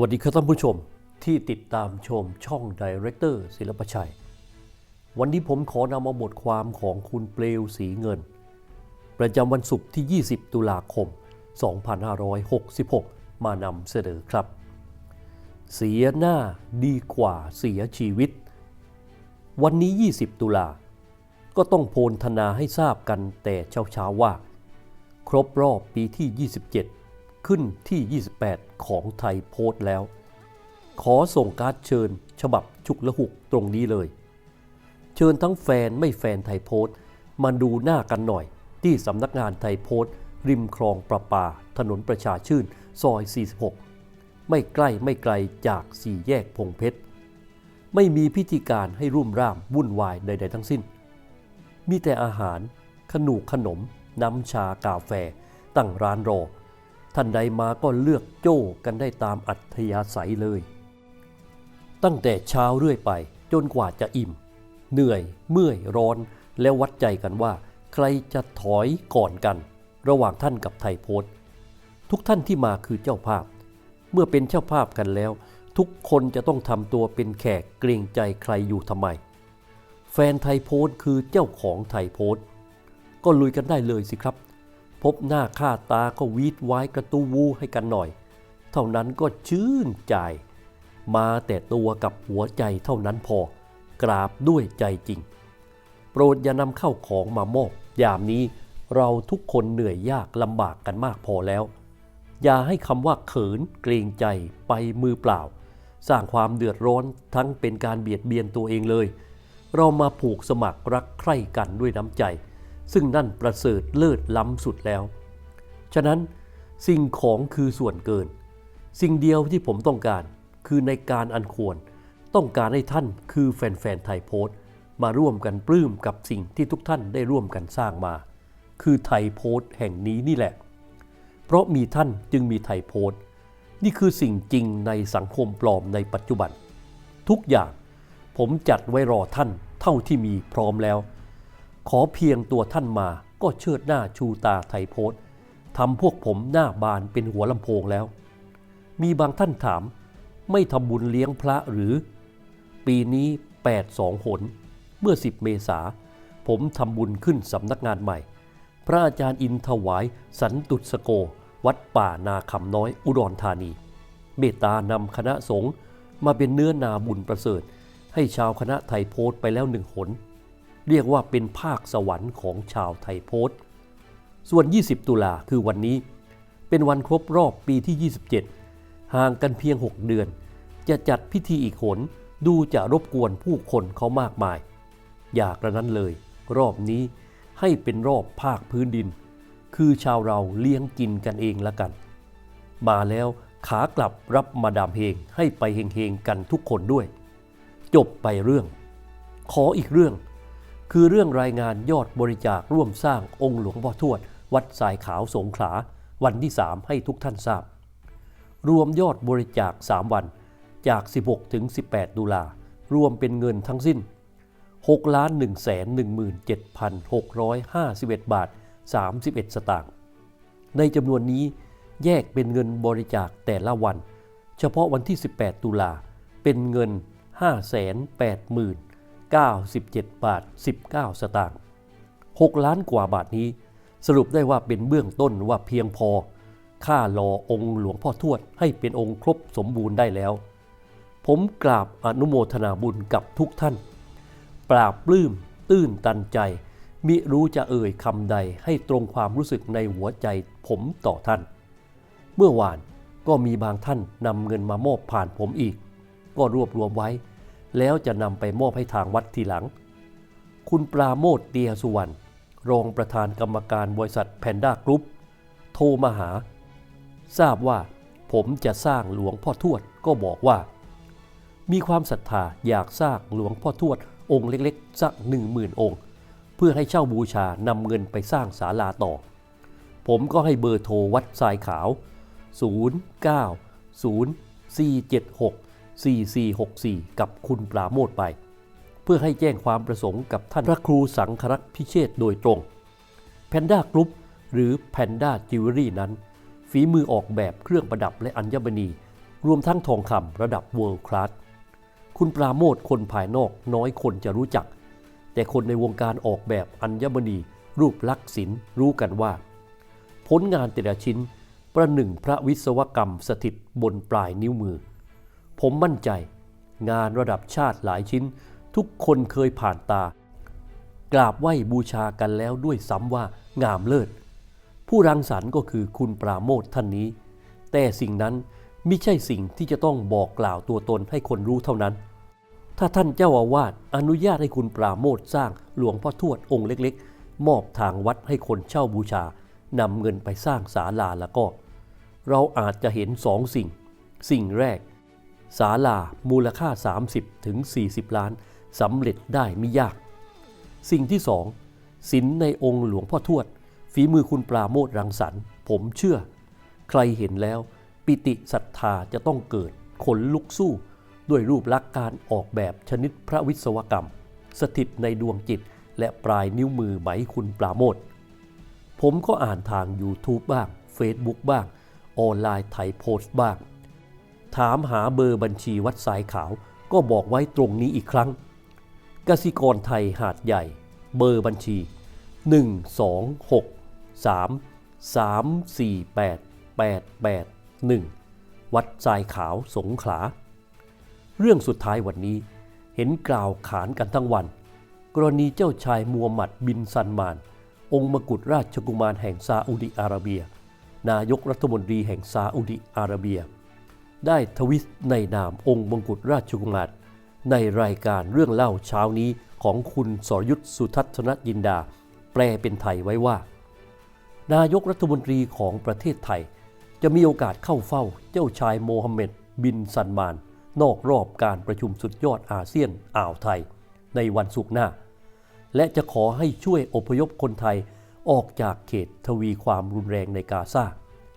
วัสดีครับท่านผู้ชมที่ติดตามชมช่องดีเรคเตอร์ศิลปชัย วันนี้ผมขอนำเอาบทความของคุณเปลวสีเงิน ประจำวันศุกร์ที่ 20 ตุลาคม 2566 มานำเสนอครับ เสียหน้าดีกว่าเสียชีวิต วันนี้ 20 ตุลา ก็ต้องโพลธนาให้ทราบกันแต่เช้าๆว่า ครบรอบปีที่ 27 ขึ้นที่ 28 ของไทยโพสต์แล้ว ขอส่งการ์ดเชิญ ฉบับฉุกละหุกตรงนี้เลย เชิญทั้งแฟนไม่แฟนไทยโพสต์มาดูหน้ากันหน่อย ที่สำนักงานไทยโพสต์ ริมคลองประปา ถนนประชาชื่น ซอย 46 ไม่ใกล้ไม่ไกลจากสี่แยกพงเพชร ไม่มีพิธีการให้รุ่มร่ามวุ่นวายใด ๆ ทั้งสิ้น มีแต่อาหาร ขนูขนม น้ำชากาแฟ ตั้งร้านรอ ท่านใดมาก็เลือกโจ้กันได้ตามอัธยาศัยเลย ตั้งแต่เช้าเรื่อยไปจนกว่าจะอิ่ม เหนื่อยเมื่อยร้อนแล้ววัดใจกันว่า ใครจะถอยก่อนกัน ระหว่างท่านกับไทยโพสทุกท่านที่มาคือเจ้าภาพ เมื่อเป็นเจ้าภาพกันแล้ว ทุกคนจะต้องทำตัวเป็นแขกเกรงใจใครอยู่ทำไม แฟนไทยโพสคือเจ้าของไทยโพสก็ลุยกันได้เลยสิครับ พบหน้าค่าตาก็วีดไว้กระตูวูให้กันหน่อย เท่านั้นก็ชื่นใจ มาแต่ตัวกับหัวใจเท่านั้นพอ กราบด้วยใจจริง โปรดอย่านำเข้าของมามอบยามนี้เราทุกคนเหนื่อยยากลำบากกันมากพอแล้ว อย่าให้คำว่าเขินเกรงใจไปมือเปล่า สร้างความเดือดร้อนทั้งเป็นการเบียดเบียนตัวเองเลย เรามาผูกสมัครรักใคร่กันด้วยน้ำใจ ซึ่งนั่นประเสริฐเลิศล้ำสุดแล้ว ฉะนั้นสิ่งของคือส่วนเกิน สิ่งเดียวที่ผมต้องการคือในการอันควร ต้องการให้ท่านคือแฟนๆไทยโพสต์มาร่วมกันปลื้มกับสิ่งที่ทุกท่านได้ร่วมกันสร้างมา คือไทยโพสต์แห่งนี้นี่แหละ เพราะมีท่านจึงมีไทยโพสต์ นี่คือสิ่งจริงในสังคมปลอมในปัจจุบัน ทุกอย่างผมจัดไว้รอท่านเท่าที่มีพร้อมแล้ว ขอเพียงตัวท่านมาก็เชิดหน้าชูตาไทยโพสทำพวกผมหน้าบานเป็นหัวลำโพงแล้ว มีบางท่านถาม ไม่ทำบุญเลี้ยงพระหรือ ปีนี้8 2หน เมื่อ 10 เมษา ผมทำบุญขึ้นสำนักงานใหม่ พระอาจารย์อินถวาย สันตุสโก วัดป่านาคำน้อยอุดรธานี เมตตานำคณะสงฆ์มาเป็นเนื้อนาบุญประเสริฐ ให้ชาวคณะไทยโพสไปแล้วหนึ่งหน เรียกว่าเป็นภาคสวรรค์ของชาวไทยโพสต์ ส่วน 20 ตุลาคือวันนี้ เป็นวันครบรอบปีที่ 27 ห่างกันเพียง 6 เดือน จะจัดพิธีอีกหนดูจะรบกวนผู้คนเขามากมาย อยากระนั้นเลย รอบนี้ให้เป็นรอบภาคพื้นดิน คือชาวเราเลี้ยงกินกันเองละกัน มาแล้วขากลับรับมาดามเฮงให้ไปเฮงๆกันทุกคนด้วย จบไปเรื่อง ขออีกเรื่อง คือเรื่องรายงานยอดบริจาคร่วมสร้างองค์หลวงพ่อทวด วัดสายขาวสงขลา วันที่ 3 ให้ทุกท่านทราบ รวมยอดบริจาค 3 วันจาก 16 ถึง 18 ตุลารวมเป็นเงินทั้งสิ้น 6 1 1 7 6 5 1 บาท 31 สตางค์ ในจำนวนนี้แยกเป็นเงินบริจาคแต่ละวัน เฉพาะวันที่ 18 ตุลาเป็นเงิน 580,000 97 บาท 19 สตางค์ 6 ล้านกว่าบาทนี้ สรุปได้ว่าเป็นเบื้องต้นว่าเพียงพอ ค่ารอองค์หลวงพ่อทวดให้เป็นองค์ครบสมบูรณ์ได้แล้ว ผมกราบอนุโมทนาบุญกับทุกท่าน ปราบปลื้มตื้นตันใจ มิรู้จะเอ่ยคำใดให้ตรงความรู้สึกในหัวใจผมต่อท่าน เมื่อวานก็มีบางท่านนำเงินมามอบผ่านผมอีก ก็รวบรวมไว้ แล้วจะนำไปมอบให้ทางวัดทีหลัง คุณปราโมทเตียสุวรรณรองประธานกรรมการบริษัทแพนด้ากรุ๊ปโทรมาหา ทราบว่าผมจะสร้างหลวงพ่อทวดก็บอกว่า มีความศรัทธาอยากสร้างหลวงพ่อทวดองค์เล็กๆ สักหนึ่งหมื่นองค์ เพื่อให้เช่าบูชานำเงินไปสร้างศาลาต่อ ผมก็ให้เบอร์โทรวัดทรายขาว 090476 4464 กับคุณปราโมทไป เพื่อให้แจ้งความประสงค์กับท่านพระครูสังครักษ์พิเชษโดยตรงแพนด้ากรุ๊ปหรือแพนด้าจิวเวลรี่นั้น ฝีมือออกแบบเครื่องประดับและอัญมณี รวมทั้งทองคำระดับ World Class คุณปราโมทคนภายนอกน้อยคนจะรู้จัก แต่คนในวงการออกแบบอัญมณี รูปลักษณ์ศิลป์รู้กันว่า ผลงานแต่ละชิ้นประหนึ่งพระวิศวกรรมสถิตบนปลายนิ้วมือ ผมมั่นใจ งานระดับชาติหลายชิ้น ทุกคนเคยผ่านตา กราบไหว้บูชากันแล้วด้วยซ้ำว่างามเลิศ ผู้รังสรรค์ก็คือคุณปราโมทท่านนี้ แต่สิ่งนั้นไม่ใช่สิ่งที่จะต้องบอกกล่าวตัวตนให้คนรู้เท่านั้น ถ้าท่านเจ้าอาวาสอนุญาตให้คุณปราโมทสร้างหลวงพ่อทวดองค์เล็กๆ มอบทางวัดให้คนเช่าบูชานำเงินไปสร้างศาลาแล้วก็ เราอาจจะเห็นสองสิ่ง สิ่งแรก ศาลามูลค่า30ถึง40 ล้านสำเร็จได้ไม่ยาก สิ่งที่สองศิลในองค์หลวงพ่อทวด ฝีมือคุณปราโมทรังสรรค์ ผมเชื่อ ใครเห็นแล้ว ปิติศรัทธาจะต้องเกิด ขนลุกสู้ ด้วยรูปลักษณ์การออกแบบชนิดพระวิศวกรรม สถิตในดวงจิต และปลายนิ้วมือไหมคุณปราโมทผมก็อ่านทาง YouTube บ้าง Facebook บ้าง ออนไลน์ไทยโพสต์บ้าง ถามหาเบอร์บัญชีวัดสายขาว ก็บอกไว้ตรงนี้อีกครั้ง กสิกรไทยหาดใหญ่ เบอร์บัญชี 126 3 348 881วัดทรายขาวสงขลา เรื่องสุดท้ายวันนี้เห็นกล่าวขานกันทั้งวัน กรณีเจ้าชายมูฮัมหมัดบินซันมาน องค์มกุฎราชกุมารแห่งซาอุดิอาระเบีย นายกรัฐมนตรีแห่งซาอุดิอาระเบีย ได้ทวิตในนามองค์มงกุฎราชกุมารในรายการเรื่องเล่าเช้านี้ของคุณสรยุทธสุทัศนยินดา แปลเป็นไทยไว้ว่า นายกรัฐมนตรีของประเทศไทย จะมีโอกาสเข้าเฝ้าเจ้าชายโมฮัมเหม็ดบินซันมาน นอกรอบการประชุมสุดยอดอาเซียนอ่าวไทย ในวันศุกร์หน้า และจะขอให้ช่วยอพยพคนไทยออกจากเขตทวีความรุนแรงในกาซา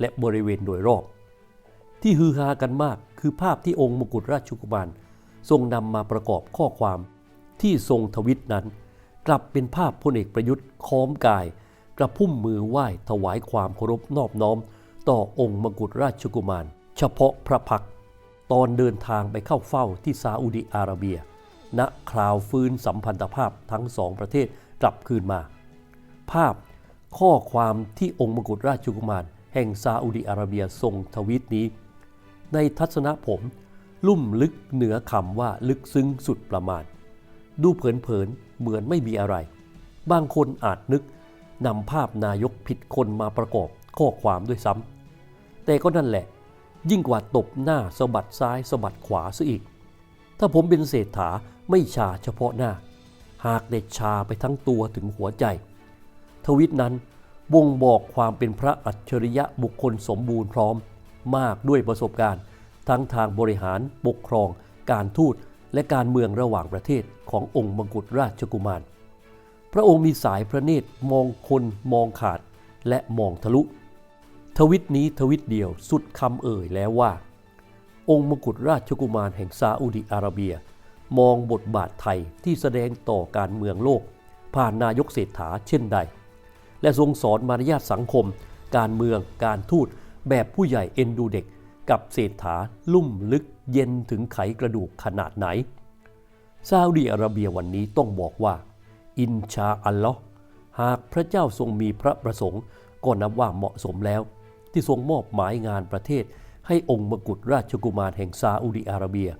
และบริเวณโดยรอบ ที่ฮือฮากันมากคือภาพที่องค์มกุฎราชกุมารทรงนำมาประกอบข้อความที่ทรงทวิตนั้น กลับเป็นภาพพลเอกประยุทธ์ค้อมกาย กระพุ่มมือไหว้ถวายความเคารพนอบน้อม ต่อองค์มกุฎราชกุมาร เฉพาะพระพักตร์ตอนเดินทางไปเข้าเฝ้าที่ซาอุดิอาระเบีย ณคราวฟื้นสัมพันธภาพทั้งสองประเทศกลับคืนมา ภาพข้อความที่องค์มกุฎราชกุมาร แห่งซาอุดิอาระเบียทรงทวีตนี้ ในทัศนะผม ลุ่มลึกเหนือคำว่าลึกซึ้งสุดประมาณ ดูเผินๆเหมือนไม่มีอะไร บางคนอาจนึกนำภาพนายกผิดคนมาประกอบข้อความด้วยซ้ำแต่ก็นั่นแหละ ยิ่งกว่าตบหน้าสะบัดซ้ายสะบัดขวาซะอีก ถ้าผมเป็นเศรษฐาไม่ชาเฉพาะหน้า หากเด็ดชาไปทั้งตัวถึงหัวใจ ทวิตนั้นบ่งบอกความเป็นพระอัจฉริยะบุคคลสมบูรณ์พร้อม มากด้วยประสบการณ์ ทั้งทางบริหารปกครอง การทูตและการเมืองระหว่างประเทศขององค์มกุฎราชกุมาร พระองค์มีสายพระเนตรมองคนมองขาดและมองทะลุ ทวิตนี้ทวิตเดียวสุดคำเอ่ยแล้วว่า องค์มกุฎราชกุมารแห่งซาอุดิอาระเบีย มองบทบาทไทยที่แสดงต่อการเมืองโลก ผ่านนายกเศรษฐาเช่นใด และทรงสอนมารยาทสังคม การเมือง การทูต แบบผู้ใหญ่เอ็นดูเด็กกับเศรษฐาลุ่มลึกเย็นถึงไขกระดูกขนาดไหน ซาอุดิอาระเบียวันนี้ต้องบอกว่า อินชาอัลลอฮ์หากพระเจ้าทรงมีพระประสงค์ ก็นับว่าเหมาะสมแล้ว ที่ทรงมอบหมายงานประเทศ ให้องค์มกุฎราชกุมารแห่งซาอุดิอาระเบีย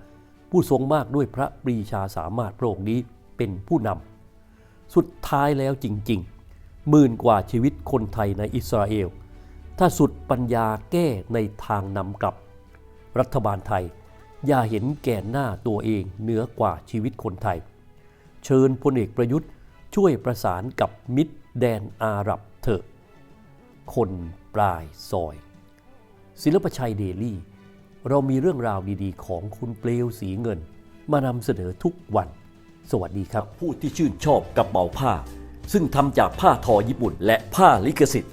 ผู้ทรงมากด้วยพระปรีชาสามารถพระองค์นี้เป็นผู้นำสุดท้ายแล้วจริงๆหมื่นกว่าชีวิตคนไทยในอิสราเอล ถ้าสุดปัญญาแก้ในทางนำกลับ รัฐบาลไทย อย่าเห็นแก่หน้าตัวเองเหนือกว่าชีวิตคนไทย เชิญพลเอกประยุทธ์ช่วยประสานกับมิตรแดนอาหรับเถอะ คนปลายซอย ศิลปชัยเดลี่ เรามีเรื่องราวดีๆ ของคุณเปลวสีเงิน มานำเสนอทุกวัน สวัสดีครับ ผู้ที่ชื่นชอบกระเป๋าผ้า ซึ่งทำจากผ้าทอญี่ปุ่นและผ้าลิขสิทธิ์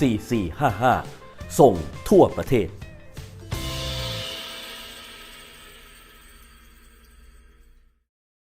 4455 ส่งทั่วประเทศ